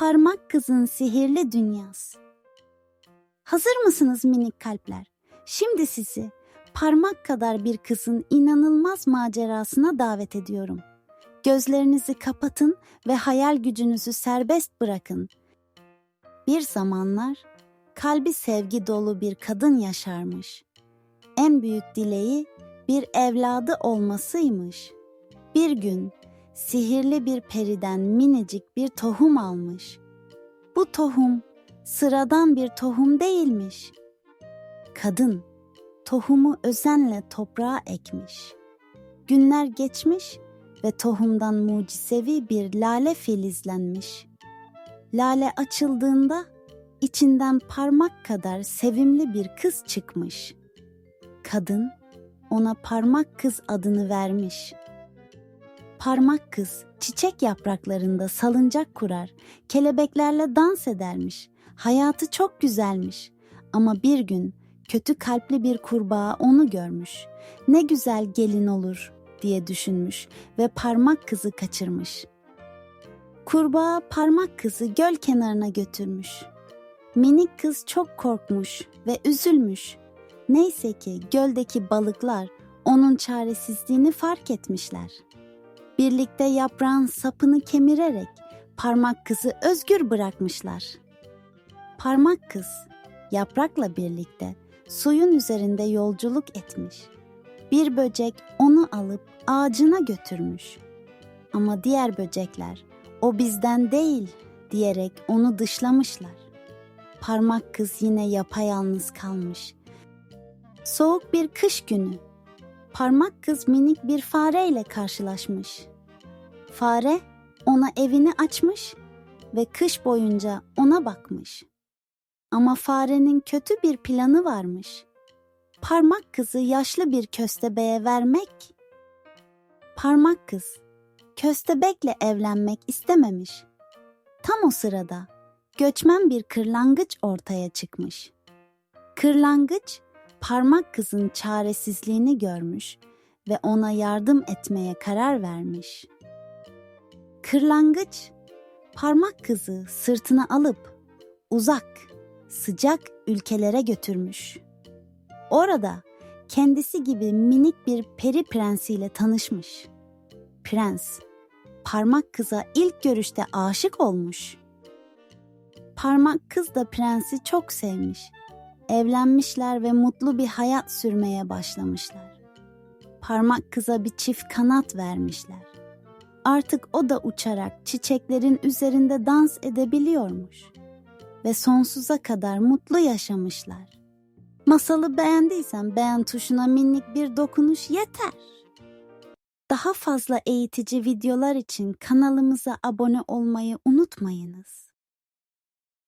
Parmak Kızın Sihirli Dünyası. Hazır mısınız minik kalpler? Şimdi sizi parmak kadar bir kızın inanılmaz macerasına davet ediyorum. Gözlerinizi kapatın ve hayal gücünüzü serbest bırakın. Bir zamanlar kalbi sevgi dolu bir kadın yaşarmış. En büyük dileği bir evladı olmasıymış. Bir gün sihirli bir periden minicik bir tohum almış. Bu tohum sıradan bir tohum değilmiş. Kadın tohumu özenle toprağa ekmiş. Günler geçmiş ve tohumdan mucizevi bir lale filizlenmiş. Lale açıldığında içinden parmak kadar sevimli bir kız çıkmış. Kadın ona parmak kız adını vermiş. Parmak kız çiçek yapraklarında salıncak kurar, kelebeklerle dans edermiş. Hayatı çok güzelmiş. Ama bir gün kötü kalpli bir kurbağa onu görmüş. Ne güzel gelin olur diye düşünmüş ve parmak kızı kaçırmış. Kurbağa parmak kızı göl kenarına götürmüş. Minik kız çok korkmuş ve üzülmüş. Neyse ki göldeki balıklar onun çaresizliğini fark etmişler. Birlikte yaprağın sapını kemirerek parmak kızı özgür bırakmışlar. Parmak kız yaprakla birlikte suyun üzerinde yolculuk etmiş. Bir böcek onu alıp ağacına götürmüş. Ama diğer böcekler o bizden değil diyerek onu dışlamışlar. Parmak kız yine yapayalnız kalmış. Soğuk bir kış günü parmak kız minik bir fareyle karşılaşmış. Fare ona evini açmış ve kış boyunca ona bakmış. Ama farenin kötü bir planı varmış. Parmak kızı yaşlı bir köstebeğe vermek. Parmak kız köstebekle evlenmek istememiş. Tam o sırada göçmen bir kırlangıç ortaya çıkmış. Kırlangıç parmak kızın çaresizliğini görmüş ve ona yardım etmeye karar vermiş. Kırlangıç parmak kızı sırtına alıp uzak, sıcak ülkelere götürmüş. Orada kendisi gibi minik bir peri prensiyle tanışmış. Prens parmak kıza ilk görüşte aşık olmuş. Parmak kız da prensi çok sevmiş. Evlenmişler ve mutlu bir hayat sürmeye başlamışlar. Parmak kıza bir çift kanat vermişler. Artık o da uçarak çiçeklerin üzerinde dans edebiliyormuş ve sonsuza kadar mutlu yaşamışlar. Masalı beğendiysen beğen tuşuna minik bir dokunuş yeter. Daha fazla eğitici videolar için kanalımıza abone olmayı unutmayınız.